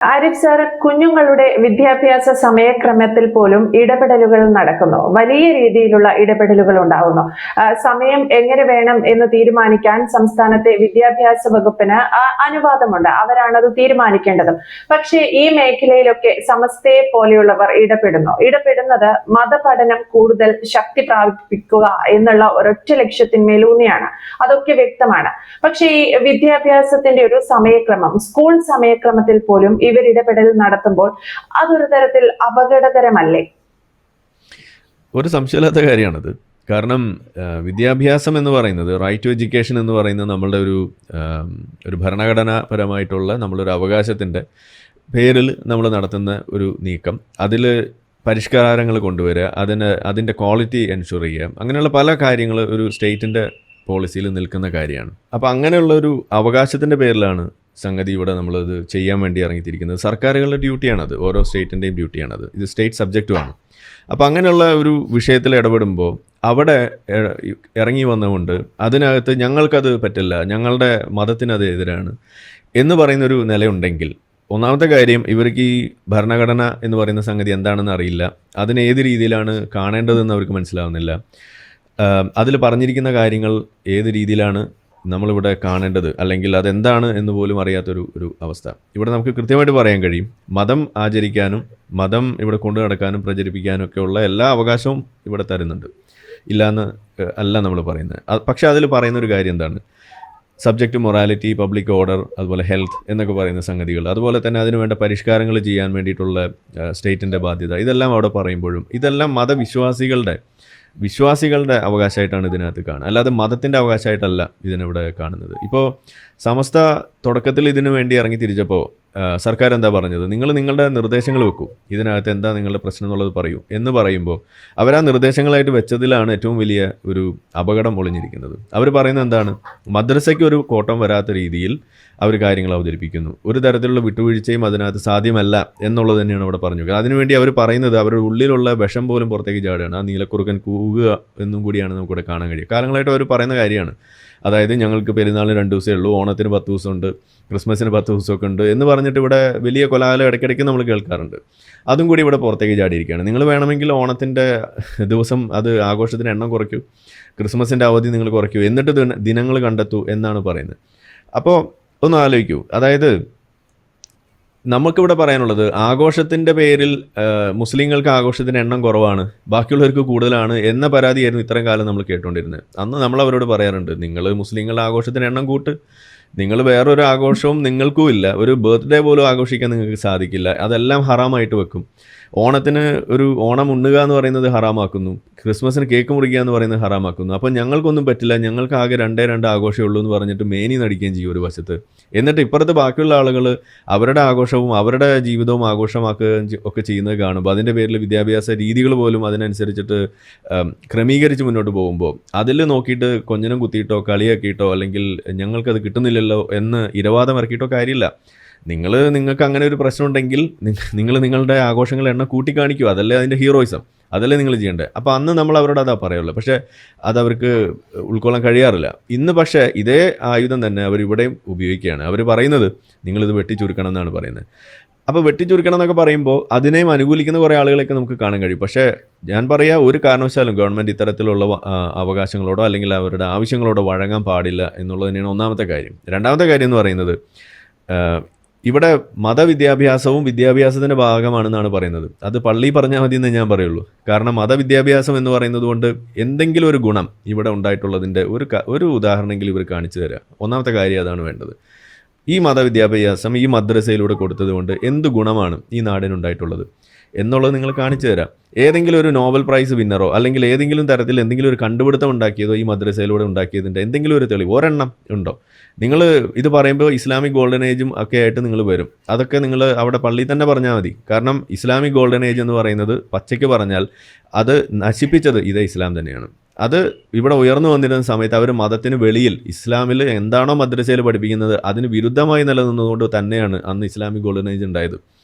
Arif sir കുഞ്ഞുങ്ങളുടെ വിദ്യാഭ്യാസ സമയക്രമത്തിൽ പോലും ഇടപെടലുകൾ നടക്കുന്നു. വലിയ രീതിയിലുള്ള ഇടപെടലുകൾ ഉണ്ടാകുന്നു സമയം എങ്ങനെ വേണം എന്ന് തീരുമാനിക്കാൻ സംസ്ഥാനത്തെ വിദ്യാഭ്യാസ വകുപ്പിന് അനുവാദമുണ്ട്. അവരാണത് തീരുമാനിക്കേണ്ടതും. പക്ഷേ ഈ മേഖലയിലൊക്കെ സമസ്തയെ പോലെയുള്ളവർ ഇടപെടുന്നു. ഇടപെടുന്നത് മതപഠനം കൂടുതൽ ശക്തി പ്രാപിക്കുക എന്നുള്ള ഒരൊറ്റ ലക്ഷ്യത്തിന്മേലൂന്നിയാണ്. അതൊക്കെ വ്യക്തമാണ്. പക്ഷേ ഈ വിദ്യാഭ്യാസത്തിന്റെ ഒരു സമയക്രമം സ്കൂൾ സമയക്രമത്തിൽ പോലും ഇടപെടൽ നടത്തുമ്പോൾ അതൊരു തരത്തിൽ അപകടകരമല്ലേ? ഒരു സംശയമില്ലാത്ത കാര്യമാണത്. കാരണം വിദ്യാഭ്യാസം എന്ന് പറയുന്നത് റൈറ്റ് ടു എഡ്യൂക്കേഷൻ എന്ന് പറയുന്നത് നമ്മളുടെ ഒരു ഒരു ഭരണഘടനാപരമായിട്ടുള്ള നമ്മളൊരു അവകാശത്തിന്റെ പേരിൽ നമ്മൾ നടത്തുന്ന ഒരു നീക്കം. അതിൽ പരിഷ്കാരങ്ങൾ കൊണ്ടുവരിക അതിന് അതിന്റെ ക്വാളിറ്റി എൻഷുർ ചെയ്യുക അങ്ങനെയുള്ള പല കാര്യങ്ങൾ ഒരു സ്റ്റേറ്റിന്റെ പോളിസിയിൽ നിൽക്കുന്ന കാര്യമാണ്. അപ്പോൾ അങ്ങനെയുള്ള ഒരു അവകാശത്തിന്റെ പേരിലാണ് സംഗതി ഇവിടെ നമ്മളത് ചെയ്യാൻ വേണ്ടി ഇറങ്ങിത്തിരിക്കുന്നത്. സർക്കാരുകളുടെ ഡ്യൂട്ടിയാണത്. ഓരോ സ്റ്റേറ്റിന്റെയും ഡ്യൂട്ടിയാണത്. ഇത് സ്റ്റേറ്റ് സബ്ജക്റ്റുമാണ്. അപ്പോൾ അങ്ങനെയുള്ള ഒരു വിഷയത്തിൽ ഇടപെടുമ്പോൾ അവിടെ ഇറങ്ങി വന്നുകൊണ്ട് അതിനകത്ത് ഞങ്ങൾക്കത് പറ്റില്ല ഞങ്ങളുടെ മതത്തിനത് എതിരാണ് എന്ന് പറയുന്നൊരു നിലയുണ്ടെങ്കിൽ ഒന്നാമത്തെ കാര്യം ഇവർക്ക് ഈ ഭരണഘടന എന്ന് പറയുന്ന സംഗതി എന്താണെന്ന് അറിയില്ല. അതിനേത് ഏത് രീതിയിലാണ് കാണേണ്ടതെന്ന് അവർക്ക് മനസ്സിലാവുന്നില്ല. അതിൽ പറഞ്ഞിരിക്കുന്ന കാര്യങ്ങൾ ഏത് രീതിയിലാണ് നമ്മളിവിടെ കാണേണ്ടത് അല്ലെങ്കിൽ അതെന്താണ് എന്ന് പോലും അറിയാത്തൊരു ഒരു അവസ്ഥ. ഇവിടെ നമുക്ക് കൃത്യമായിട്ട് പറയാൻ കഴിയും. മതം ആചരിക്കാനും മതം ഇവിടെ കൊണ്ടു നടക്കാനും പ്രചരിപ്പിക്കാനും ഒക്കെ ഉള്ള എല്ലാ അവകാശവും ഇവിടെ തരുന്നുണ്ട്. ഇല്ലയെന്ന് എന്ന് അല്ല നമ്മൾ പറയുന്നത്. പക്ഷേ അതിൽ പറയുന്ന ഒരു കാര്യം എന്താണ്? സബ്ജക്റ്റ് മൊറാലിറ്റി പബ്ലിക് ഓർഡർ അതുപോലെ ഹെൽത്ത് എന്നൊക്കെ പറയുന്ന സംഗതികൾ. അതുപോലെ തന്നെ അതിനുവേണ്ട പരിഷ്കാരങ്ങൾ ചെയ്യാൻ വേണ്ടിയിട്ടുള്ള സ്റ്റേറ്റിന്റെ ബാധ്യത. ഇതെല്ലാം അവിടെ പറയുമ്പോഴും ഇതെല്ലാം മതവിശ്വാസികളുടെ വിശ്വാസികളുടെ അവകാശമായിട്ടാണ് ഇതിനകത്ത് കാണുക അല്ലാതെ മതത്തിന്റെ അവകാശമായിട്ടല്ല ഇതിനിവിടെ കാണുന്നത്. ഇപ്പോൾ സമസ്ത തുടക്കത്തിൽ ഇതിനു വേണ്ടി ഇറങ്ങി തിരിച്ചപ്പോൾ സർക്കാർ എന്താ പറഞ്ഞത്? നിങ്ങൾ നിങ്ങളുടെ നിർദ്ദേശങ്ങൾ വെക്കൂ. ഇതിനകത്ത് എന്താ നിങ്ങളുടെ പ്രശ്നം എന്നുള്ളത് പറയൂ എന്ന് പറയുമ്പോൾ അവർ ആ നിർദ്ദേശങ്ങളായിട്ട് വെച്ചതിലാണ് ഏറ്റവും വലിയ ഒരു അപകടം ഒളിഞ്ഞിരിക്കുന്നത്. അവർ പറയുന്നത് എന്താണ്? മദ്രസയ്ക്ക് ഒരു കോട്ടം വരാത്ത രീതിയിൽ അവർ കാര്യങ്ങൾ അവതരിപ്പിക്കുന്നു. ഒരു തരത്തിലുള്ള വിട്ടുവീഴ്ചയും അതിനകത്ത് സാധ്യമല്ല എന്നുള്ളത് തന്നെയാണ് അവിടെ പറഞ്ഞു അതിനുവേണ്ടി അവർ പറയുന്നത് അവരുടെ ഉള്ളിലുള്ള വിഷം പോലും പുറത്തേക്ക് ചാടുകയാണ്. ആ നീലക്കുറുക്കൻ കൂവുക എന്നും കൂടിയാണ് നമുക്കിവിടെ കാണാൻ കഴിയുക. കാലങ്ങളായിട്ട് അവർ പറയുന്ന കാര്യമാണ്. അതായത് ഞങ്ങൾക്ക് പെരുന്നാളിന് രണ്ട് ദിവസമേ ഉള്ളൂ ഓണത്തിന് പത്ത് ദിവസമുണ്ട് ക്രിസ്മസിന് പത്ത് ദിവസമൊക്കെ ഉണ്ട് എന്ന് പറഞ്ഞിട്ട് ഇവിടെ വലിയ കൊലാലം ഇടയ്ക്കിടയ്ക്ക് നമ്മൾ കേൾക്കാറുണ്ട്. അതും കൂടി ഇവിടെ പുറത്തേക്ക് ചാടിയിരിക്കുകയാണ്. നിങ്ങൾ വേണമെങ്കിൽ ഓണത്തിന്റെ ദിവസം അത് ആഘോഷത്തിന് എണ്ണം കുറയ്ക്കൂ ക്രിസ്മസിന്റെ അവധി നിങ്ങൾ കുറയ്ക്കൂ എന്നിട്ട് ദിനങ്ങൾ കണ്ടെത്തൂ എന്നാണ് പറയുന്നത്. അപ്പോൾ ഒന്ന് ആലോചിക്കൂ. അതായത് നമുക്കിവിടെ പറയാനുള്ളത് ആഘോഷത്തിന്റെ പേരിൽ മുസ്ലിങ്ങൾക്ക് ആഘോഷത്തിന് എണ്ണം കുറവാണ്. ബാക്കിയുള്ളവർക്ക് കൂടുതലാണ് എന്ന പരാതിയായിരുന്നു ഇത്രയും കാലം നമ്മൾ കേട്ടുകൊണ്ടിരുന്നത്. അന്ന് നമ്മൾ അവരോട് പറയാറുണ്ട് നിങ്ങൾ മുസ്ലിങ്ങളുടെ ആഘോഷത്തിന് എണ്ണം കൂട്ട്. നിങ്ങൾ വേറൊരു ആഘോഷവും നിങ്ങൾക്കും ഇല്ല ഒരു ബർത്ത്ഡേ പോലും ആഘോഷിക്കാൻ നിങ്ങൾക്ക് സാധിക്കില്ല. അതെല്ലാം ഹറാമായിട്ട് വെക്കും. ഓണത്തിന് ഒരു ഓണം ഉണ്ണുക എന്ന് പറയുന്നത് ഹറാമാക്കുന്നു. ക്രിസ്മസിന് കേക്ക് മുറിക്കുക എന്ന് പറയുന്നത് ഹറാമാക്കുന്നു. അപ്പോൾ ഞങ്ങൾക്കൊന്നും പറ്റില്ല. ഞങ്ങൾക്ക് ആകെ രണ്ടേ രണ്ട് ആഘോഷമേ ഉള്ളൂ എന്ന് പറഞ്ഞിട്ട് മേനി നടിക്കുകയും ചെയ്യും ഒരു വശത്ത്. എന്നിട്ട് ഇപ്പുറത്ത് ബാക്കിയുള്ള ആളുകൾ അവരുടെ ആഘോഷവും അവരുടെ ജീവിതവും ആഘോഷമാക്കുകയും ഒക്കെ ചെയ്യുന്നത് കാണുമ്പോൾ അതിന്റെ പേരിൽ വിദ്യാഭ്യാസ രീതികൾ പോലും അതിനനുസരിച്ചിട്ട് ക്രമീകരിച്ച് മുന്നോട്ട് പോകുമ്പോൾ അതിൽ നോക്കിയിട്ട് കൊഞ്ഞനം കുത്തിയിട്ടോ കളിയാക്കിയിട്ടോ അല്ലെങ്കിൽ ഞങ്ങൾക്കത് കിട്ടുന്നില്ലല്ലോ എന്ന് ഇരവാദം ഇറക്കിയിട്ടോ കാര്യമില്ല. നിങ്ങൾ നിങ്ങൾക്ക് അങ്ങനെ ഒരു പ്രശ്നം ഉണ്ടെങ്കിൽ നിങ്ങൾ നിങ്ങളുടെ ആഘോഷങ്ങൾ എണ്ണം കൂട്ടിക്കാണിക്കുക അതല്ലേ അതിന്റെ ഹീറോയിസം. അതല്ലേ നിങ്ങൾ ചെയ്യേണ്ടത്. അപ്പോൾ അന്ന് നമ്മൾ അവരോട് അതാ പറയുള്ളൂ. പക്ഷേ അതവർക്ക് ഉൾക്കൊള്ളാൻ കഴിയാറില്ല. ഇന്ന് പക്ഷേ ഇതേ ആയുധം തന്നെ അവരിവിടെയും ഉപയോഗിക്കുകയാണ്. അവർ പറയുന്നത് നിങ്ങളിത് വെട്ടിച്ചുരുക്കണം എന്നാണ് പറയുന്നത്. അപ്പോൾ വെട്ടിച്ചുരുക്കണം എന്നൊക്കെ പറയുമ്പോൾ അതിനെയും അനുകൂലിക്കുന്ന കുറേ ആളുകളൊക്കെ നമുക്ക് കാണാൻ കഴിയും. പക്ഷേ ഞാൻ പറയാ ഒരു കാരണവശാലും ഗവൺമെന്റ് ഇത്തരത്തിലുള്ള അവകാശങ്ങളോടോ അല്ലെങ്കിൽ അവരുടെ ആവശ്യങ്ങളോടോ വഴങ്ങാൻ പാടില്ല എന്നുള്ളത് തന്നെയാണ് ഒന്നാമത്തെ കാര്യം. രണ്ടാമത്തെ കാര്യം എന്ന് പറയുന്നത് ഇവിടെ മതവിദ്യാഭ്യാസവും വിദ്യാഭ്യാസത്തിന്റെ ഭാഗമാണെന്നാണ് പറയുന്നത്. അത് പള്ളി പറഞ്ഞാൽ മതി എന്ന് ഞാൻ പറയുള്ളൂ. കാരണം മതവിദ്യാഭ്യാസം എന്ന് പറയുന്നത് കൊണ്ട് എന്തെങ്കിലും ഒരു ഗുണം ഇവിടെ ഉണ്ടായിട്ടുള്ളതിന്റെ ഒരു ഒരു ഉദാഹരണമെങ്കിലും ഇവർ കാണിച്ചു തരാം. ഒന്നാമത്തെ കാര്യം അതാണ് വേണ്ടത്. ഈ മതവിദ്യാഭ്യാസം ഈ മദ്രസയിലൂടെ കൊടുത്തത് കൊണ്ട് എന്ത് ഗുണമാണ് ഈ നാടിനുണ്ടായിട്ടുള്ളത്? എന്നുള്ളത് നിങ്ങൾ കാണിച്ചു തരാം. ഏതെങ്കിലും ഒരു നോബൽ പ്രൈസ് വിന്നറോ അല്ലെങ്കിൽ ഏതെങ്കിലും തരത്തിൽ എന്തെങ്കിലും ഒരു കണ്ടുപിടുത്തം ഉണ്ടാക്കിയതോ ഈ മദ്രസയിലൂടെ ഉണ്ടാക്കിയതിന്റെ എന്തെങ്കിലും ഒരു തെളിവ് ഒരെണ്ണം ഉണ്ടോ? നിങ്ങൾ ഇത് പറയുമ്പോൾ ഇസ്ലാമിക് ഗോൾഡൻ ഏജും ഒക്കെ ആയിട്ട് നിങ്ങൾ വരും. അതൊക്കെ നിങ്ങൾ അവിടെ പള്ളിയിൽ തന്നെ പറഞ്ഞാൽ മതി. കാരണം ഇസ്ലാമിക് ഗോൾഡൻ ഏജ് എന്ന് പറയുന്നത് പച്ചയ്ക്ക് പറഞ്ഞാൽ അത് നശിപ്പിച്ചത് ഇതേ ഇസ്ലാം തന്നെയാണ്. അത് ഇവിടെ ഉയർന്നു വന്നിരുന്ന സമയത്ത് അവർ മതത്തിന് വെളിയിൽ ഇസ്ലാമിൽ എന്താണോ മദ്രസയിൽ പഠിപ്പിക്കുന്നത് അതിന് വിരുദ്ധമായി നിലനിന്നതുകൊണ്ട് തന്നെയാണ് അന്ന് ഇസ്ലാമിക് ഗോൾഡൻ ഏജ് ഉണ്ടായത്.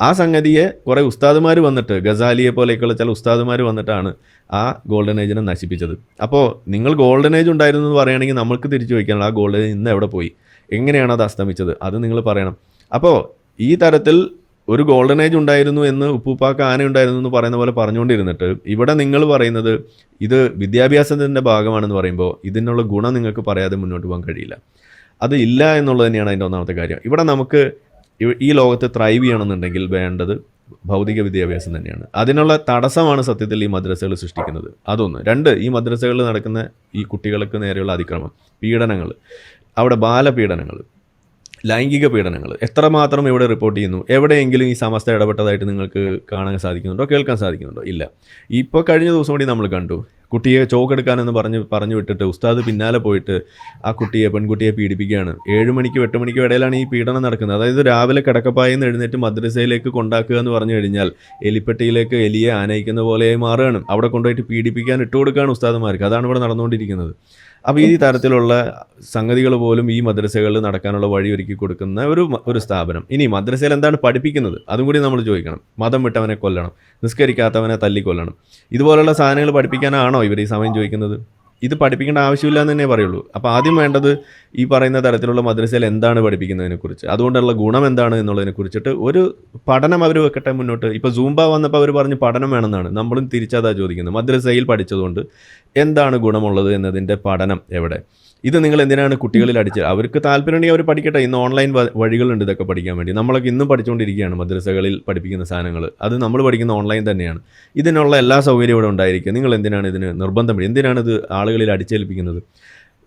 ആ സംഗതിയെ കുറേ ഉസ്താദുമാർ വന്നിട്ട് ഗസാലിയെ പോലെയൊക്കെയുള്ള ചില ഉസ്താദുമാർ വന്നിട്ടാണ് ആ ഗോൾഡൻ ഏജിനെ നശിപ്പിച്ചത്. അപ്പോൾ നിങ്ങൾ ഗോൾഡൻ ഏജ് ഉണ്ടായിരുന്നു എന്ന് പറയുകയാണെങ്കിൽ നമുക്ക് തിരിച്ചു വയ്ക്കാനുള്ള ആ ഗോൾഡൻ ഏജ് ഇന്ന് എവിടെ പോയി? എങ്ങനെയാണ് അത് അസ്തമിച്ചത്? അത് നിങ്ങൾ പറയണം. അപ്പോൾ ഈ തരത്തിൽ ഒരു ഗോൾഡൻ ഏജ് ഉണ്ടായിരുന്നു എന്ന് ഉപ്പുപ്പാക്ക് ആന ഉണ്ടായിരുന്നു എന്ന് പറയുന്ന പോലെ പറഞ്ഞുകൊണ്ടിരുന്നിട്ട് ഇവിടെ നിങ്ങൾ പറയുന്നത് ഇത് വിദ്യാഭ്യാസത്തിന്റെ ഭാഗമാണെന്ന് പറയുമ്പോൾ ഇതിനുള്ള ഗുണം നിങ്ങൾക്ക് പറയാതെ മുന്നോട്ട് പോകാൻ കഴിയില്ല. അത് ഇല്ല എന്നുള്ളത് തന്നെയാണ് അതിന്റെ ഒന്നാമത്തെ കാര്യം. ഇവിടെ നമുക്ക് ഈ- ലോകത്ത് ത്രൈവ് ചെയ്യണമെന്നുണ്ടെങ്കിൽ വേണ്ടത് ഭൗതിക വിദ്യാഭ്യാസം തന്നെയാണ്. അതിനുള്ള തടസ്സമാണ് സത്യത്തിൽ ഈ മദ്രസകൾ സൃഷ്ടിക്കുന്നത്. അതൊന്ന്. രണ്ട് ഈ മദ്രസകളിൽ നടക്കുന്ന ഈ കുട്ടികൾക്ക് നേരെയുള്ള അതിക്രമം പീഡനങ്ങൾ. അവിടെ ബാലപീഡനങ്ങൾ ലൈംഗിക പീഡനങ്ങൾ. എത്രമാത്രം ഇവിടെ റിപ്പോർട്ട് ചെയ്യുന്നു? എവിടെയെങ്കിലും ഈ സമസ്ത ഇടപെട്ടതായിട്ട് നിങ്ങൾക്ക് കാണാൻ സാധിക്കുന്നുണ്ടോ? കേൾക്കാൻ സാധിക്കുന്നുണ്ടോ? ഇല്ല. ഇപ്പോൾ കഴിഞ്ഞ ദിവസം കൂടി നമ്മൾ കണ്ടു. കുട്ടിയെ ചോക്കെടുക്കാനെന്ന് പറഞ്ഞ് പറഞ്ഞു വിട്ടിട്ട് ഉസ്താദ് പിന്നാലെ പോയിട്ട് ആ കുട്ടിയെ പെൺകുട്ടിയെ പീഡിപ്പിക്കുകയാണ്. ഏഴ് മണിക്കും എട്ട് മണിക്കും ഇടയിലാണ് ഈ പീഡനം നടക്കുന്നത്. അതായത് രാവിലെ കിടക്കപ്പായെന്ന് എഴുന്നേറ്റ് മദ്രസയിലേക്ക് കൊണ്ടാക്കുക എന്ന് പറഞ്ഞു കഴിഞ്ഞാൽ എലിപ്പെട്ടിയിലേക്ക് എലിയെ ആനയിക്കുന്ന പോലെ മാറുകയാണ്. അവിടെ കൊണ്ടുപോയിട്ട് പീഡിപ്പിക്കാൻ ഇട്ടുകൊടുക്കുകയാണ് ഉസ്താദന്മാർക്ക് അതാണ് ഇവിടെ നടന്നുകൊണ്ടിരിക്കുന്നത്. അപ്പോൾ ഈ തരത്തിലുള്ള സംഗതികൾ പോലും ഈ മദ്രസകളിൽ നടക്കാനുള്ള വഴി ഒരുക്കി കൊടുക്കുന്ന ഒരു ഒരു സ്ഥാപനം. ഇനി മദ്രസയിൽ എന്താണ് പഠിപ്പിക്കുന്നത്? അതും കൂടി നമ്മൾ ചോദിക്കണം. മതം വിട്ടവനെ കൊല്ലണം. നിസ്കരിക്കാത്തവനെ തല്ലിക്കൊല്ലണം. ഇതുപോലുള്ള സാധനങ്ങൾ പഠിപ്പിക്കാനാണോ ഇവർ ഈ സമയം ചോദിക്കുന്നത്? ഇത് പഠിപ്പിക്കേണ്ട ആവശ്യമില്ല എന്ന് തന്നെ പറയുള്ളൂ. അപ്പോൾ ആദ്യം വേണ്ടത് ഈ പറയുന്ന തരത്തിലുള്ള മദ്രസയിൽ എന്താണ് പഠിപ്പിക്കുന്നതിനെക്കുറിച്ച് അതുകൊണ്ടുള്ള ഗുണം എന്താണ് എന്നുള്ളതിനെ കുറിച്ചിട്ട് ഒരു പഠനം അവർ വെക്കട്ടെ മുന്നോട്ട്. ഇപ്പോൾ സൂംബ വന്നപ്പോൾ അവർ പറഞ്ഞ് പഠനം വേണമെന്നാണ്. നമ്മളും തിരിച്ചതാ ചോദിക്കുന്നത്. മദ്രസയിൽ പഠിച്ചതുകൊണ്ട് എന്താണ് ഗുണമുള്ളത് എന്നതിന്റെ പഠനം എവിടെ? ഇത് നിങ്ങൾ എന്തിനാണ് കുട്ടികളിൽ അടിച്ച് അവർക്ക് താല്പര്യമുണ്ടെങ്കിൽ അവർ പഠിക്കട്ടെ. ഇന്ന് ഓൺലൈൻ വഴികളുണ്ട് ഇതൊക്കെ പഠിക്കാൻ വേണ്ടി. നമ്മളൊക്കെ ഇന്നും പഠിച്ചുകൊണ്ടിരിക്കുകയാണ് മദ്രസകളിൽ പഠിപ്പിക്കുന്ന സാധനങ്ങൾ. അത് നമ്മൾ പഠിക്കുന്ന ഓൺലൈൻ തന്നെയാണ്. ഇതിനുള്ള എല്ലാ സൗകര്യവും ഇവിടെ ഉണ്ടായിരിക്കും. നിങ്ങൾ എന്തിനാണ് ഇതിന് നിർബന്ധം എന്തിനാണ് ഇത് ആളുകളിൽ അടിച്ചേൽപ്പിക്കുന്നത്?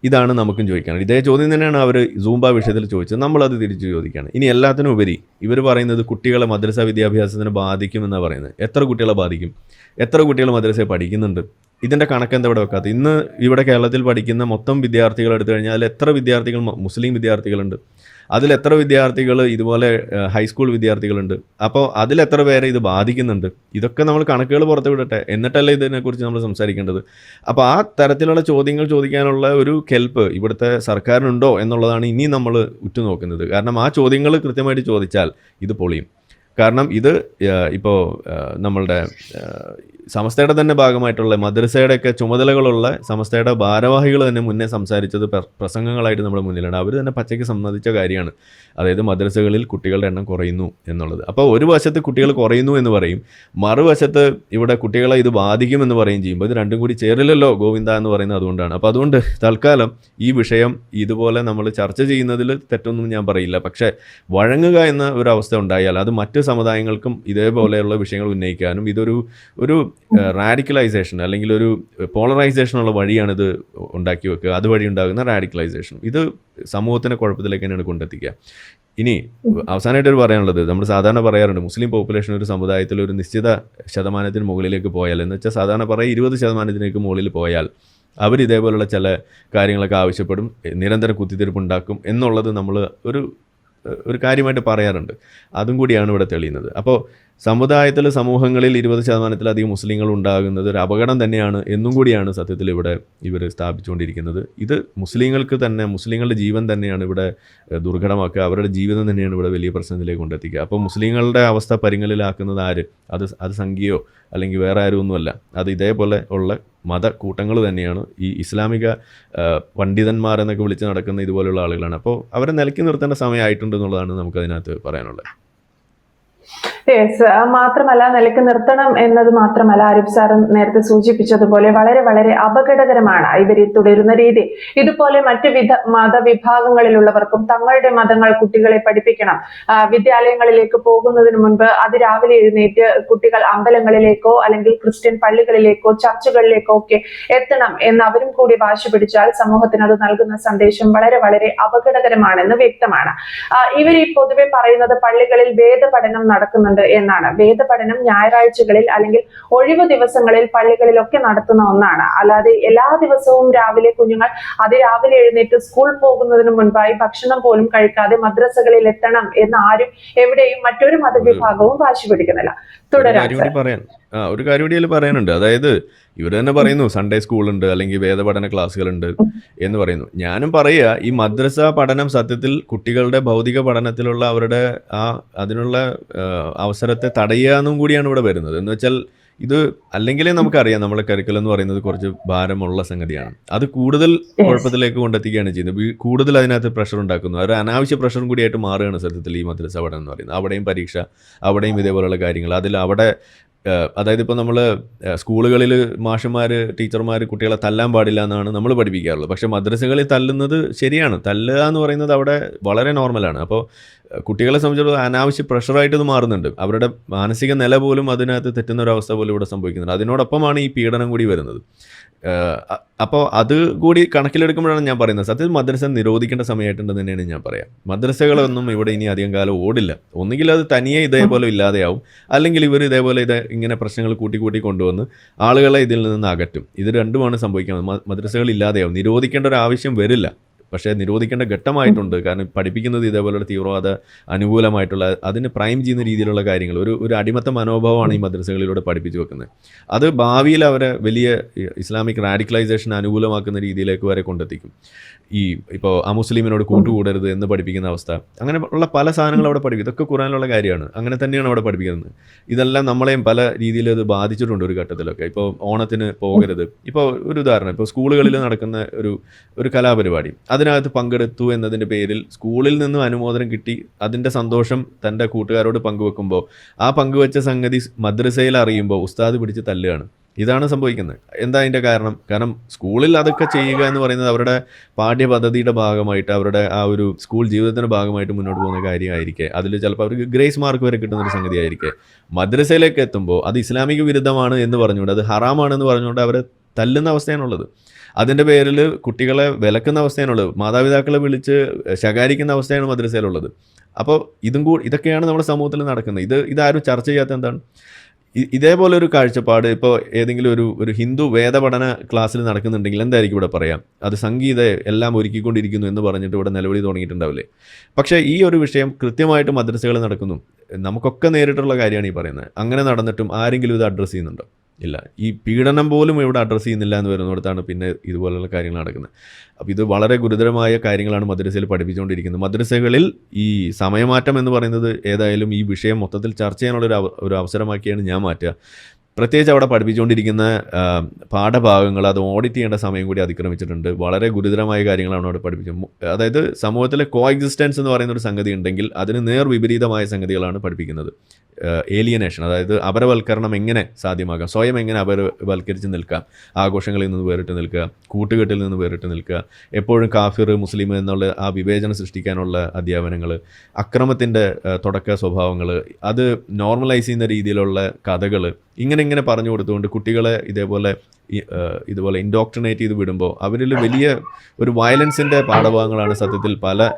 ഇതാണ് നമുക്കും ചോദിക്കാനുള്ളത് ഇതേ ചോദ്യം തന്നെയാണ് അവർ സൂംബ വിഷയത്തിൽ ചോദിച്ചത്. നമ്മളത് തിരിച്ചു ചോദിക്കുകയാണ്. ഇനി എല്ലാത്തിനും ഉപരി ഇവർ പറയുന്നത് കുട്ടികളെ മദ്രസ വിദ്യാഭ്യാസത്തിന് ബാധിക്കുമെന്നാണ് പറയുന്നത്. എത്ര കുട്ടികളെ ബാധിക്കും? എത്ര കുട്ടികൾ മദ്രസയെ പഠിക്കുന്നുണ്ട്? ഇതിന്റെ കണക്ക് എന്താ ഇവിടെ വെക്കാത്ത? ഇന്ന് ഇവിടെ കേരളത്തിൽ പഠിക്കുന്ന മൊത്തം വിദ്യാർത്ഥികൾ എടുത്തു കഴിഞ്ഞാൽ അതിൽ എത്ര വിദ്യാർത്ഥികൾ മുസ്ലിം വിദ്യാർത്ഥികളുണ്ട്? അതിൽ എത്ര വിദ്യാർത്ഥികൾ ഇതുപോലെ ഹൈസ്കൂൾ വിദ്യാർത്ഥികളുണ്ട്? അപ്പോൾ അതിൽ എത്ര പേരെ ഇത് ബാധിക്കുന്നുണ്ട്? ഇതൊക്കെ നമ്മൾ കണക്കുകൾ പുറത്ത് വിടട്ടെ. എന്നിട്ടല്ലേ ഇതിനെക്കുറിച്ച് നമ്മൾ സംസാരിക്കേണ്ടത്. അപ്പോൾ ആ തരത്തിലുള്ള ചോദ്യങ്ങൾ ചോദിക്കാനുള്ള ഒരു കെൽപ്പ് ഇവിടുത്തെ സർക്കാരിനുണ്ടോ എന്നുള്ളതാണ് ഇനി നമ്മൾ ഉറ്റുനോക്കുന്നത്. കാരണം ആ ചോദ്യങ്ങൾ കൃത്യമായിട്ട് ചോദിച്ചാൽ ഇത് പൊളിയും. കാരണം ഇത് ഇപ്പോൾ നമ്മളുടെ സമസ്തയുടെ തന്നെ ഭാഗമായിട്ടുള്ള മദ്രസയുടെയൊക്കെ ചുമതലകളുള്ള സമസ്തയുടെ ഭാരവാഹികൾ തന്നെ മുന്നേ സംസാരിച്ചത് പ്രസംഗങ്ങളായിട്ട് നമ്മുടെ മുന്നിലാണ് അവർ തന്നെ പച്ചയ്ക്ക് സമ്മതിച്ച കാര്യമാണ്. അതായത് മദ്രസകളിൽ കുട്ടികളുടെ എണ്ണം കുറയുന്നു എന്നുള്ളത്. അപ്പോൾ ഒരു വശത്ത് കുട്ടികൾ കുറയുന്നു എന്ന് പറയും മറുവശത്ത് ഇവിടെ കുട്ടികളെ ഇത് ബാധിക്കുമെന്ന് പറയും ചെയ്യുമ്പോൾ ഇത് രണ്ടും കൂടി ചേരില്ലല്ലോ ഗോവിന്ദ എന്ന് പറയുന്നത് അതുകൊണ്ടാണ്. അപ്പോൾ അതുകൊണ്ട് തൽക്കാലം ഈ വിഷയം ഇതുപോലെ നമ്മൾ ചർച്ച ചെയ്യുന്നതിൽ തെറ്റൊന്നും ഞാൻ പറയില്ല. പക്ഷേ വഴങ്ങുക എന്ന ഒരു അവസ്ഥ ഉണ്ടായാൽ അത് മറ്റ് സമുദായങ്ങൾക്കും ഇതേപോലെയുള്ള വിഷയങ്ങൾ ഉന്നയിക്കാനും ഇതൊരു ഒരു റാഡിക്കലൈസേഷൻ അല്ലെങ്കിൽ ഒരു പോളറൈസേഷനുള്ള വഴിയാണിത് ഉണ്ടാക്കി വെക്കുക. അതുവഴി ഉണ്ടാകുന്ന റാഡിക്കലൈസേഷൻ ഇത് സമൂഹത്തിനെ കുഴപ്പത്തിലേക്ക് തന്നെയാണ് കൊണ്ടെത്തിക്കുക. ഇനി അവസാനമായിട്ട് ഒരു പറയാനുള്ളത്. നമ്മൾ സാധാരണ പറയാറുണ്ട് മുസ്ലിം പോപ്പുലേഷൻ ഒരു സമുദായത്തിൽ ഒരു നിശ്ചിത ശതമാനത്തിന് മുകളിലേക്ക് പോയാൽ എന്ന് വെച്ചാൽ സാധാരണ പറയുക ഇരുപത് ശതമാനത്തിലേക്ക് മുകളിൽ പോയാൽ അവർ ഇതേപോലുള്ള ചില കാര്യങ്ങളൊക്കെ ആവശ്യപ്പെടും നിരന്തരം കുത്തിത്തിരിപ്പ് ഉണ്ടാക്കും എന്നുള്ളത് നമ്മൾ ഒരു ഒരു കാര്യമായിട്ട് പറയാറുണ്ട്. അതും കൂടിയാണ് ഇവിടെ തെളിയുന്നത്. അപ്പോൾ സമുദായത്തിൽ സമൂഹങ്ങളിൽ ഇരുപത് ശതമാനത്തിലധികം മുസ്ലിങ്ങൾ ഉണ്ടാകുന്നത് ഒരു അപകടം തന്നെയാണ് എന്നും കൂടിയാണ് സത്യത്തിൽ ഇവിടെ ഇവർ സ്ഥാപിച്ചുകൊണ്ടിരിക്കുന്നത്. ഇത് മുസ്ലിങ്ങൾക്ക് തന്നെ മുസ്ലിങ്ങളുടെ ജീവൻ തന്നെയാണ് ഇവിടെ ദുർഘടമാക്കുക. അവരുടെ ജീവിതം തന്നെയാണ് ഇവിടെ വലിയ പ്രശ്നത്തിലേക്ക് കൊണ്ടെത്തിക്കുക. അപ്പോൾ മുസ്ലിങ്ങളുടെ അവസ്ഥ പരിങ്ങലിലാക്കുന്നത് ആര്? അത് അത് സംഖ്യയോ അല്ലെങ്കിൽ വേറെ ആരും ഒന്നുമല്ല. അത് ഇതേപോലെ ഉള്ള മത കൂട്ടങ്ങൾ തന്നെയാണ് ഈ ഇസ്ലാമിക പണ്ഡിതന്മാരെന്നൊക്കെ വിളിച്ച് നടക്കുന്ന ഇതുപോലുള്ള ആളുകളാണ്. അപ്പോൾ അവരെ നിലയ്ക്ക് നിർത്തേണ്ട സമയമായിട്ടുണ്ട് എന്നുള്ളതാണ് നമുക്കതിനകത്ത് പറയാനുള്ളത്. മാത്രമല്ല നിലയ്ക്ക് നിർത്തണം എന്നത് മാത്രമല്ല ആരിഫ് സാറും നേരത്തെ സൂചിപ്പിച്ചതുപോലെ വളരെ വളരെ അപകടകരമാണ്. ഇവർ തുടരുന്ന രീതി. ഇതുപോലെ മറ്റ് വിധ മതവിഭാഗങ്ങളിലുള്ളവർക്കും തങ്ങളുടെ മതങ്ങൾ കുട്ടികളെ പഠിപ്പിക്കണം. വിദ്യാലയങ്ങളിലേക്ക് പോകുന്നതിന് മുൻപ് അതിരാവിലെ എഴുന്നേറ്റ് കുട്ടികൾ അമ്പലങ്ങളിലേക്കോ അല്ലെങ്കിൽ ക്രിസ്ത്യൻ പള്ളികളിലേക്കോ ചർച്ചുകളിലേക്കോ ഒക്കെ എത്തണം എന്ന് അവരും കൂടി വാശി പിടിച്ചാൽ സമൂഹത്തിന് അത് നൽകുന്ന സന്ദേശം വളരെ വളരെ അപകടകരമാണെന്ന് വ്യക്തമാണ്. ഇവർ ഈ പൊതുവെ പറയുന്നത് പള്ളികളിൽ വേദപഠനം നടക്കുന്നുണ്ട് എന്നാണ്. വേദപഠനം ഞായറാഴ്ചകളിൽ അല്ലെങ്കിൽ ഒഴിവ് ദിവസങ്ങളിൽ പള്ളികളിലൊക്കെ നടത്തുന്ന ഒന്നാണ്. അല്ലാതെ എല്ലാ ദിവസവും രാവിലെ കുഞ്ഞുങ്ങൾ അതിരാവിലെ എഴുന്നേറ്റ് സ്കൂൾ പോകുന്നതിന് മുൻപായി ഭക്ഷണം പോലും കഴിക്കാതെ മദ്രസകളിൽ എത്തണം എന്ന് ആരും എവിടെയും മറ്റൊരു മതവിഭാഗവും വാശി പിടിക്കുന്നില്ല ഒരു കാര്യം കൂടി പറയാനുണ്ട്. അതായത് ഇവർ തന്നെ പറയുന്നു സൺഡേ സ്കൂൾ ഉണ്ട് അല്ലെങ്കിൽ വേദപഠന ക്ലാസ്സുകളുണ്ട് എന്ന് പറയുന്നു. ഞാനും പറയുക ഈ മദ്രസ പഠനം സത്യത്തിൽ കുട്ടികളുടെ ഭൗതിക പഠനത്തിലുള്ള അവരുടെ ആ അതിനുള്ള അവസരത്തെ തടയുക എന്നും കൂടിയാണ് ഇവിടെ വരുന്നത്. എന്ന് വെച്ചാൽ ഇത് അല്ലെങ്കിലേ നമുക്കറിയാം. നമ്മുടെ കരിക്കുലം എന്ന് പറയുന്നത് കുറച്ച് ഭാരമുള്ള സംഗതിയാണ്. അത് കൂടുതൽ കുഴപ്പത്തിലേക്ക് കൊണ്ടെത്തിക്കുകയാണ് ചെയ്യുന്നത്. കൂടുതൽ അതിനകത്ത് പ്രഷർ ഉണ്ടാക്കുന്നു. ഒരു അനാവശ്യ പ്രഷറും കൂടിയായിട്ട് മാറുകയാണ് സത്യത്തിൽ ഈ മദ്രസ പഠനം എന്ന് പറയുന്നത്. അവിടെയും പരീക്ഷ അവിടെയും ഇതേപോലെയുള്ള കാര്യങ്ങൾ. അതിൽ അവിടെ അതായത് ഇപ്പോൾ നമ്മൾ സ്കൂളുകളിൽ മാഷന്മാർ ടീച്ചർമാർ കുട്ടികളെ തല്ലാൻ പാടില്ല എന്നാണ് നമ്മൾ പഠിപ്പിക്കാറുള്ളത്. പക്ഷേ മദ്രസകളിൽ തല്ലുന്നത് ശരിയാണ്. തല്ലുക എന്ന് പറയുന്നത് അവിടെ വളരെ നോർമലാണ് അപ്പോൾ കുട്ടികളെ സംബന്ധിച്ചിടത്തോളം അനാവശ്യ പ്രഷറായിട്ട് ഇത് മാറുന്നുണ്ട്. അവരുടെ മാനസിക നില പോലും അതിനകത്ത് തെറ്റുന്ന ഒരു അവസ്ഥ പോലും ഇവിടെ സംഭവിക്കുന്നുണ്ട്. അതിനോടൊപ്പമാണ് ഈ പീഡനം കൂടി വരുന്നത്. അപ്പോൾ അത് കൂടി കണക്കിലെടുക്കുമ്പോഴാണ് ഞാൻ പറയുന്നത്. സത്യത്തിൽ മദ്രസ നിരോധിക്കേണ്ട സമയമായിട്ടുണ്ടെന്ന് തന്നെയാണ് ഞാൻ പറയാം. മദ്രസകളൊന്നും ഇവിടെ ഇനി അധികം കാലം ഓടില്ല. ഒന്നുകിൽ അത് തനിയെ ഇതേപോലെ ഇല്ലാതെയാവും. അല്ലെങ്കിൽ ഇവർ ഇതേപോലെ ഇത് ഇങ്ങനെ പ്രശ്നങ്ങൾ കൂട്ടി കൂട്ടി കൊണ്ടുവന്ന് ആളുകളെ ഇതിൽ നിന്ന് അകറ്റും. ഇത് രണ്ടുമാണ് സംഭവിക്കുന്നത്. മദ്രസകൾ ഇല്ലാതെയാവും നിരോധിക്കേണ്ട ഒരു ആവശ്യം വരില്ല. പക്ഷേ നിരോധിക്കേണ്ട ഘട്ടമായിട്ടുണ്ട്. കാരണം പഠിപ്പിക്കുന്നത് ഇതേപോലുള്ള തീവ്രവാദ അനുകൂലമായിട്ടുള്ള അതിന് പ്രൈം ചെയ്യുന്ന രീതിയിലുള്ള കാര്യങ്ങൾ. ഒരു ഒരു അടിമത്ത മനോഭാവമാണ് ഈ മദ്രസകളിലൂടെ പഠിപ്പിച്ചു വെക്കുന്നത്. അത് ഭാവിയിൽ അവരെ വലിയ ഇസ്ലാമിക് റാഡിക്കലൈസേഷൻ അനുകൂലമാക്കുന്ന രീതിയിലേക്ക് വരെ കൊണ്ടെത്തിക്കും. ഈ ഇപ്പോൾ ആ മുസ്ലിമിനോട് കൂട്ടുകൂടരുത് എന്ന് പഠിപ്പിക്കുന്ന അവസ്ഥ. അങ്ങനെ ഉള്ള പല സാധനങ്ങൾ അവിടെ പഠിപ്പിക്കും. ഇതൊക്കെ ഖുറാനിലുള്ള കാര്യമാണ്. അങ്ങനെ തന്നെയാണ് അവിടെ പഠിപ്പിക്കുന്നത്. ഇതെല്ലാം നമ്മളെയും പല രീതിയിൽ അത് ബാധിച്ചിട്ടുണ്ട് ഒരു ഘട്ടത്തിലൊക്കെ. ഇപ്പോൾ ഓണത്തിന് പോകരുത്. ഇപ്പോൾ ഒരു ഉദാഹരണം. ഇപ്പോൾ സ്കൂളുകളിൽ നടക്കുന്ന ഒരു ഒരു കലാപരിപാടി. അതിനകത്ത് പങ്കെടുത്തു എന്നതിന്റെ പേരിൽ സ്കൂളിൽ നിന്നും അനുമോദനം കിട്ടി. അതിന്റെ സന്തോഷം തന്റെ കൂട്ടുകാരോട് പങ്കുവെക്കുമ്പോൾ ആ പങ്കുവെച്ച സംഗതി മദ്രസയിൽ അറിയുമ്പോൾ ഉസ്താദ് പിടിച്ച് തല്ലുകയാണ്. ഇതാണ് സംഭവിക്കുന്നത്. എന്താ അതിന്റെ കാരണം? കാരണം സ്കൂളിൽ അതൊക്കെ ചെയ്യുക എന്ന് പറയുന്നത് അവരുടെ പാഠ്യപദ്ധതിയുടെ ഭാഗമായിട്ട് അവരുടെ ആ ഒരു സ്കൂൾ ജീവിതത്തിന്റെ ഭാഗമായിട്ട് മുന്നോട്ട് പോകുന്ന കാര്യമായിരിക്കേ. അതിൽ ചിലപ്പോൾ അവർക്ക് ഗ്രേസ് മാർക്ക് വരെ കിട്ടുന്ന ഒരു സംഗതി ആയിരിക്കേ മദ്രസയിലേക്ക് എത്തുമ്പോൾ അത് ഇസ്ലാമിക വിരുദ്ധമാണ് എന്ന് പറഞ്ഞുകൊണ്ട് അത് ഹറാമാണെന്ന് പറഞ്ഞുകൊണ്ട് അവരെ തല്ലുന്ന അവസ്ഥയാണുള്ളത്. അതിന്റെ പേരിൽ കുട്ടികളെ വിലക്കുന്ന അവസ്ഥയാണുള്ളത്. മാതാപിതാക്കളെ വിളിച്ച് ശകാരിക്കുന്ന അവസ്ഥയാണ് മദ്രസയിലുള്ളത്. അപ്പോൾ ഇതും കൂടി ഇതൊക്കെയാണ് നമ്മുടെ സമൂഹത്തിൽ നടക്കുന്നത്. ഇത് ഇതാരും ചർച്ച ചെയ്യാത്ത എന്താണ്? ഇതേപോലെ ഒരു കാഴ്ചപ്പാട് ഇപ്പോൾ ഏതെങ്കിലും ഒരു ഒരു ഹിന്ദു വേദപഠന ക്ലാസ്സിൽ നടക്കുന്നുണ്ടെങ്കിൽ എന്തായിരിക്കും ഇവിടെ പറയാം? അത് സംഗീത എല്ലാം ഒരുക്കിക്കൊണ്ടിരിക്കുന്നു എന്ന് പറഞ്ഞിട്ട് ഇവിടെ നിലവിളി തുടങ്ങിയിട്ടുണ്ടാവില്ലേ? പക്ഷേ ഈ ഒരു വിഷയം കൃത്യമായിട്ട് മദ്രസകൾ നടക്കുന്നു. നമുക്കൊക്കെ നേരിട്ടുള്ള കാര്യമാണ് ഈ പറയുന്നത്. അങ്ങനെ നടന്നിട്ടും ആരെങ്കിലും ഇത് അഡ്രസ്സ് ചെയ്യുന്നുണ്ടോ? ഇല്ല. ഈ പീഡനം പോലും ഇവിടെ അഡ്രസ്സ് ചെയ്യുന്നില്ല എന്ന് വരുന്നിടത്താണ് പിന്നെ ഇതുപോലെയുള്ള കാര്യങ്ങൾ നടക്കുന്നത്. അപ്പോൾ ഇത് വളരെ ഗുരുതരമായ കാര്യങ്ങളാണ് മദ്രസയിൽ പഠിപ്പിച്ചുകൊണ്ടിരിക്കുന്നത്. മദ്രസകളിൽ ഈ സമയമാറ്റം എന്ന് പറയുന്നത് ഏതായാലും ഈ വിഷയം മൊത്തത്തിൽ ചർച്ച ചെയ്യാനുള്ള ഒരു ഒരു അവസരമാക്കിയാണ് ഞാൻ മാറ്റുക. പ്രത്യേകിച്ച് അവിടെ പഠിപ്പിച്ചുകൊണ്ടിരിക്കുന്ന പാഠഭാഗങ്ങൾ അത് ഓഡിറ്റ് ചെയ്യേണ്ട സമയം കൂടി അതിക്രമിച്ചിട്ടുണ്ട്. വളരെ ഗുരുതരമായ കാര്യങ്ങളാണ് അവിടെ പഠിപ്പിച്ചത്. അതായത് സമൂഹത്തിലെ കോ എക്സിസ്റ്റൻസ് എന്ന് പറയുന്ന ഒരു സംഗതി ഉണ്ടെങ്കിൽ അതിന് നേർ വിപരീതമായ സംഗതികളാണ് പഠിപ്പിക്കുന്നത്. ഏലിയനേഷൻ അതായത് അപരവൽക്കരണം എങ്ങനെ സാധ്യമാക്കാം? സ്വയം എങ്ങനെ അപരവൽക്കരിച്ച് നിൽക്കാം? ആഘോഷങ്ങളിൽ നിന്ന് വേറിട്ട് നിൽക്കുക കൂട്ടുകെട്ടിൽ നിന്ന് വേറിട്ട് നിൽക്കുക എപ്പോഴും കാഫിർ മുസ്ലിം എന്നുള്ള ആ വിവേചനം സൃഷ്ടിക്കാനുള്ള അധ്യാപനങ്ങൾ അക്രമത്തിന്റെ തുടക്ക സ്വഭാവങ്ങൾ അത് നോർമലൈസ് ചെയ്യുന്ന രീതിയിലുള്ള കഥകൾ ഇങ്ങനെ ഇങ്ങനെ പറഞ്ഞു കൊടുത്തുകൊണ്ട് കുട്ടികളെ ഇതേപോലെ ഇതുപോലെ ഇൻഡോക്ട്രിനേറ്റ് ചെയ്ത് വിടുമ്പോൾ അവരിൽ വലിയ ഒരു വയലൻസിന്റെ പാഠഭാഗങ്ങളാണ് സത്യത്തിൽ പല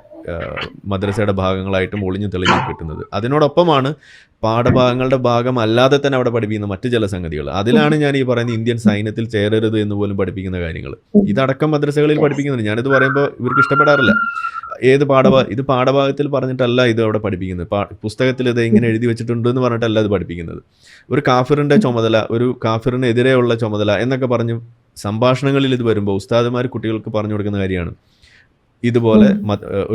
മദ്രസയുടെ ഭാഗങ്ങളായിട്ടും ഒളിഞ്ഞു തെളിഞ്ഞു കിട്ടുന്നത്. അതിനോടൊപ്പമാണ് പാഠഭാഗങ്ങളുടെ ഭാഗമല്ലാതെ തന്നെ അവിടെ പഠിപ്പിക്കുന്ന മറ്റു ചില സംഗതികൾ. അതിലാണ് ഞാൻ ഈ പറയുന്ന ഇന്ത്യൻ സൈന്യത്തിൽ ചേരരുത് എന്ന് പോലും പഠിപ്പിക്കുന്ന കാര്യങ്ങൾ. ഇതടക്കം മദ്രസകളിൽ പഠിപ്പിക്കുന്നുണ്ട്. ഞാനിത് പറയുമ്പോൾ ഇവർക്ക് ഇഷ്ടപ്പെടാറില്ല. ഏത് പാഠഭാ ഇത് പാഠഭാഗത്തിൽ പറഞ്ഞിട്ടല്ല ഇത് അവിടെ പഠിപ്പിക്കുന്നത്. പുസ്തകത്തിൽ ഇത് എങ്ങനെ എഴുതി വെച്ചിട്ടുണ്ട് എന്ന് പറഞ്ഞിട്ടല്ല ഇത് പഠിപ്പിക്കുന്നത്. ഒരു കാഫിറിന്റെ ചുമതല ഒരു കാഫിറിനെതിരെയുള്ള ചുമതല എന്നൊക്കെ പറഞ്ഞു സംഭാഷണങ്ങളിൽ ഇത് വരുമ്പോൾ ഉസ്താദുമാർ കുട്ടികൾക്ക് പറഞ്ഞു കൊടുക്കുന്ന കാര്യമാണ്. ഇതുപോലെ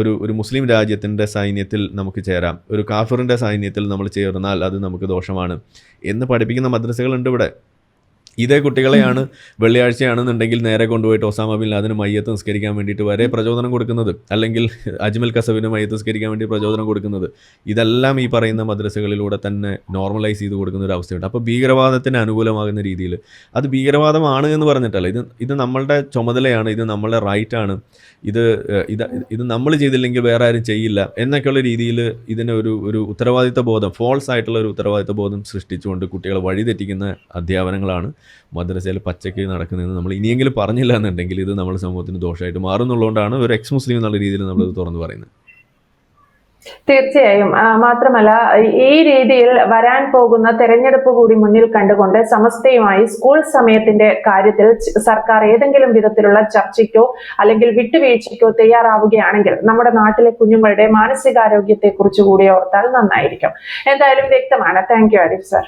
ഒരു ഒരു മുസ്ലിം രാജ്യത്തിന്റെ സൈന്യത്തിൽ നമുക്ക് ചേരാം. ഒരു കാഫിറിന്റെ സൈന്യത്തിൽ നമ്മൾ ചേർന്നാൽ അത് നമുക്ക് ദോഷമാണ് എന്ന് പഠിപ്പിക്കുന്ന മദ്രസകളുണ്ട് ഇവിടെ. ഇതേ കുട്ടികളെയാണ് വെള്ളിയാഴ്ചയാണെന്നുണ്ടെങ്കിൽ നേരെ കൊണ്ടുപോയിട്ട് ഒസാമ ബിൻ ലാദിന് മയ്യത്ത് നിസ്കരിക്കാൻ വേണ്ടിയിട്ട് വരെ പ്രചോദനം കൊടുക്കുന്നത്. അല്ലെങ്കിൽ അജ്മൽ കസബിന് മയ്യത്ത് നിസ്കരിക്കാൻ വേണ്ടി പ്രചോദനം കൊടുക്കുന്നത്. ഇതെല്ലാം ഈ പറയുന്ന മദ്രസകളിലൂടെ തന്നെ നോർമലൈസ് ചെയ്ത് കൊടുക്കുന്ന ഒരു അവസ്ഥയുണ്ട്. അപ്പോൾ ഭീകരവാദത്തിന് അനുകൂലമാകുന്ന രീതിയിൽ അത് ഭീകരവാദമാണ് എന്ന് പറഞ്ഞിട്ടല്ല. ഇത് ഇത് നമ്മളുടെ ചുമതലയാണ് ഇത് നമ്മളുടെ റൈറ്റാണ് ഇത് ഇത് ഇത് നമ്മൾ ചെയ്തില്ലെങ്കിൽ വേറെ ആരും ചെയ്യില്ല എന്നൊക്കെയുള്ള രീതിയിൽ ഇതിനെ ഒരു ഒരു ഉത്തരവാദിത്ത ബോധം ഫോൾസ് ആയിട്ടുള്ള ഒരു ഉത്തരവാദിത്ത ബോധം സൃഷ്ടിച്ചുകൊണ്ട് കുട്ടികളെ വഴിതെറ്റിക്കുന്ന അധ്യാപനങ്ങളാണ് മദ്രസയിൽ പച്ചക്ക് നടക്കുന്നതെന്ന് നമ്മൾ ഇനിയെങ്കിലും പറഞ്ഞില്ല എന്നുണ്ടെങ്കിൽ ഇത് നമ്മുടെ സമൂഹത്തിന് ദോഷമായിട്ട് മാറുന്നുള്ളതുകൊണ്ടാണ് ഒരു എക്സ് മുസ്ലിം എന്നുള്ള രീതിയിൽ നമ്മളിത് തുറന്നു പറയുന്നത്. തീർച്ചയായും. മാത്രമല്ല ഈ രീതിയിൽ വരാൻ പോകുന്ന തെരഞ്ഞെടുപ്പ് കൂടി മുന്നിൽ കണ്ടുകൊണ്ട് സമസ്തയുമായി സ്കൂൾ സമയത്തിന്റെ കാര്യത്തിൽ സർക്കാർ ഏതെങ്കിലും വിധത്തിലുള്ള ചർച്ചയ്ക്കോ അല്ലെങ്കിൽ വിട്ടുവീഴ്ചയ്ക്കോ തയ്യാറാവുകയാണെങ്കിൽ നമ്മുടെ നാട്ടിലെ കുഞ്ഞുങ്ങളുടെ മാനസികാരോഗ്യത്തെ കുറിച്ച് കൂടി ഓർത്താൽ നന്നായിരിക്കും. എന്തായാലും വ്യക്തമാണ്. Thank you Arif sir